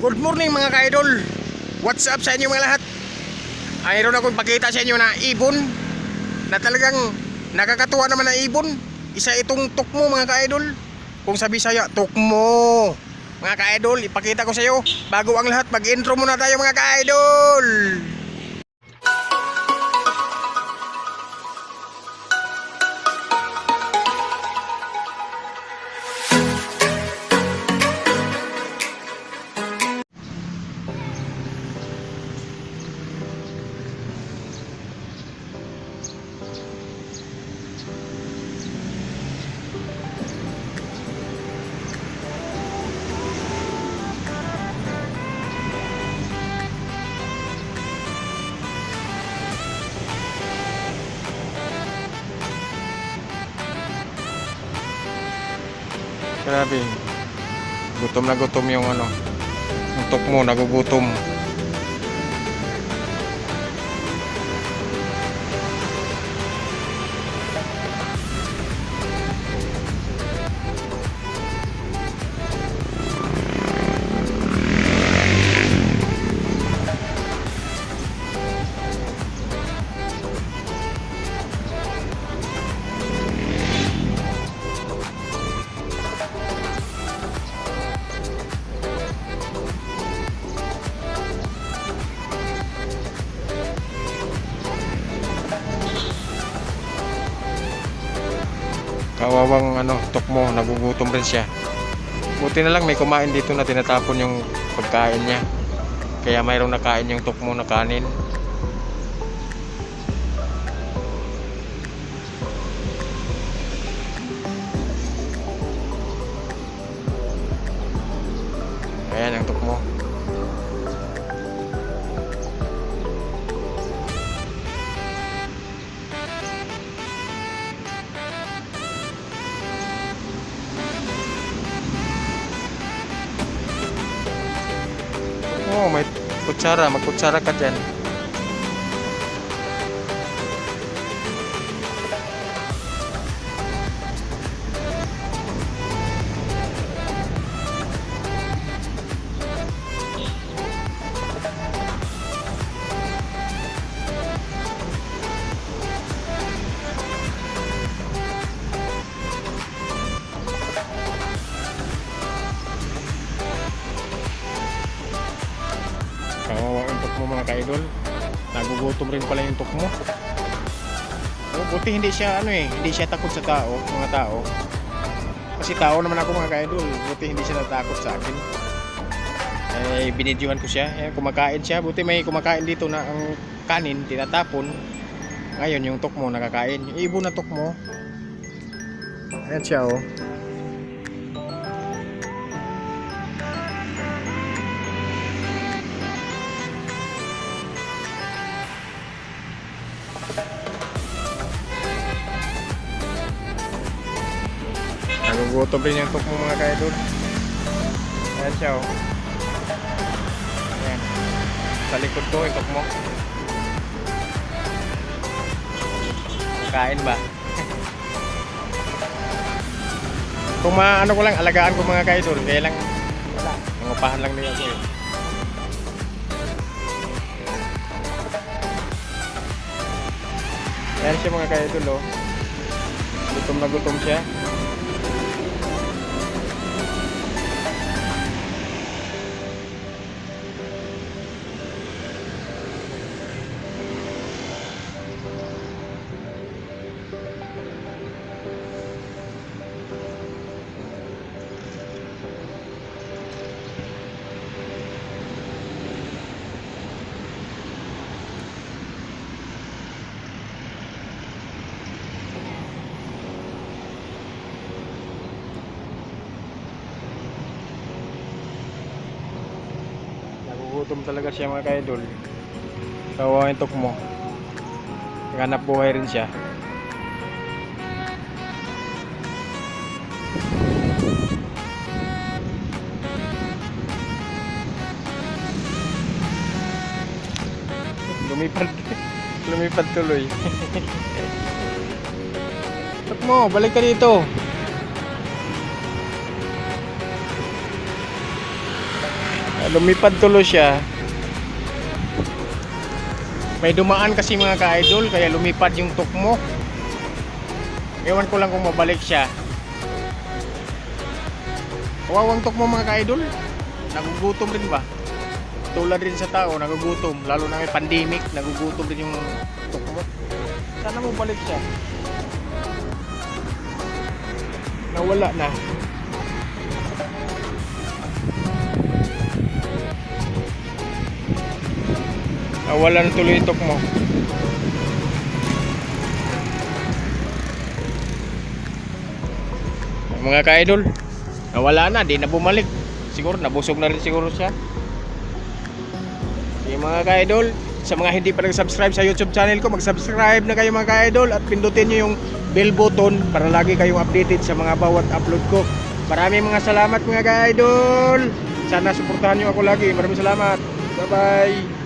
Good morning mga ka-idol. What's up sa inyo mga lahat? Mayroon akong pakita sa inyo na ibon Na talagang nakakatuwa naman na ibon. Isa itong tukmo mga ka-idol. Kung sa Bisaya, tukmo. Mga ka-idol, ipakita ko sa iyo Bago ang lahat, mag-intro muna tayo mga ka-idol Grabe. Gutom na gutom yung ano Yung tukmo, nagugutom Kawawang ano, tukmo, nagugutom rin siya. Buti na lang may kumain dito na tinatapon yung pagkain niya. Kaya mayroong nakain yung tukmo na kanin. Ayan ang tukmo. Oo, may kutsara. Magkutsara ka dyan. Mga ka-idol. Nagugutom rin pala yung tukmo. Oh, buti hindi siya ano eh, hindi siya takot sa tao, mga tao. Kasi tao naman ako mga ka-idol. Buti hindi siya natakot sa akin. Eh, binidyohan ko siya. Eh, kumakain siya. Buti may kumakain dito na ang kanin, tinatapon. Ngayon, yung tukmo nakakain. Yung ibon na tukmo. Ayan siya oh. Nagugutom rin yung tukmo mga ka-idol. Ayan siya oh. Ayan. Sa likod ko yung tukmo. Kain ba? Kung maano ko lang, alagaan ko mga ka-idol. Kaya lang, wala. Nangupahan lang nila ako eh. Ayan siya mga ka-idol oh. Gutom na gutom siya. Nagugutom talaga siya mga ka-idol. Kawawa yung tukmo. Naghanap buhay rin siya. Lumipad. Lumipad tuloy. Tukmo, balik ka dito. Lumipad tulo siya. May dumaan kasi mga ka-idol, kaya lumipad yung tukmo. Ewan ko lang kung mabalik siya. Kawawang tukmo mga ka-idol. Nagugutom rin ba? Tulad rin sa tao, nagugutom. Lalo na may pandemic, nagugutom rin yung tukmo. Sana mo balik siya. Nawala na. Nawala na tuloy yung tukmo. Mga ka-idol, nawala na, di na bumalik. Siguro nabusog na rin siguro siya. Okay, mga ka-idol, sa mga hindi pa nag-subscribe sa YouTube channel ko, mag-subscribe na kayo mga ka-idol at pindutin nyo yung bell button para lagi kayong updated sa mga bawat upload ko. Maraming mga salamat mga ka-idol. Sana suportahan nyo ako lagi. Maraming salamat. Bye-bye.